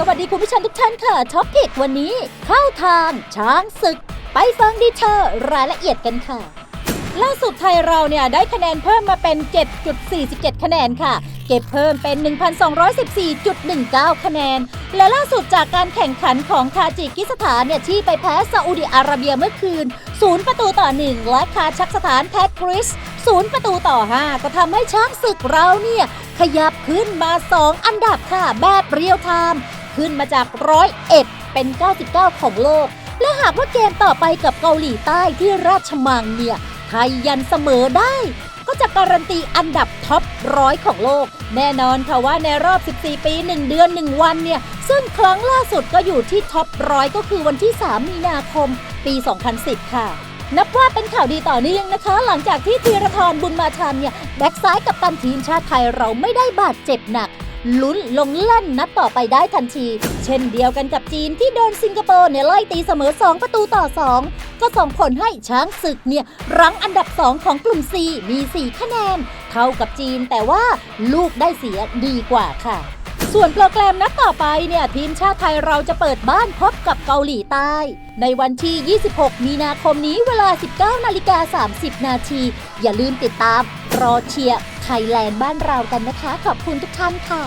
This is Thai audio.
สวัสดีคุณผู้ชมทุกท่านค่ะท็อปพิกวันนี้ เข้าทางช้างศึก ไปฟังดีเทลรายละเอียดกันค่ะล่าสุดไทยเราเนี่ยได้คะแนนเพิ่มมาเป็น 7.47 คะแนนค่ะ เก็บเพิ่มเป็น 1,214.19 คะแนน และล่าสุดจากการแข่งขันของทาจิกิสถานเนี่ยที่ไปแพ้ซาอุดิอาระเบียเมื่อคืน 0 ประตูต่อ 1 และคาชักสถานแพ้กริซ0 ประตูต่อ 5 ก็ทำให้ช้างศึกเราเนี่ย ขยับขึ้นมา 2 อันดับค่ะแบบเรียลไทม์ ขึ้นมาจาก101เป็น 99 ของโลก และหากว่าเกมต่อไปกับเกาหลีใต้ที่ราชมังเนี่ยไทยยันเสมอได้ ก็จะการันตีอันดับท็อปร้อยของโลก แน่นอนค่ะว่าในรอบ 14 ปี 1 เดือน 1 วันเนี่ย ซึ่งครั้งล่าสุดก็อยู่ที่ท็อปร้อยก็คือวันที่ 3 มีนาคม ปี 2010 ค่ะนับว่าเป็นข่าวดีต่อเนื่องนะคะ หลังจากที่ธีรทรบุญมาทันเนี่ย แบ็กซ้ายกับตันทีมชาติไทยเราไม่ได้บาดเจ็บหนัก ลุ้นลงเล่นนัดต่อไปได้ทันที เช่นเดียวกันกับจีนที่โดนสิงคโปร์เนี่ยไล่ตีเสมอ 2 ประตูต่อ 2 ก็ส่งผลให้ช้างศึกเนี่ยรั้งอันดับ 2 ของกลุ่ม C มี 4 คะแนน เท่ากับจีนแต่ว่าลูกได้เสียดีกว่าค่ะส่วนโปรแกรมนัดต่อไปเนี่ยทีมชาติไทยเราจะเปิดบ้านพบกับเกาหลีใต้ ในวันที่ 26 มีนาคมนี้เวลา 19 นาฬิกา 30 นาที อย่าลืมติดตาม รอเชียร์ ไทยแลนด์บ้านเรากันนะคะ ขอบคุณทุกท่านค่ะ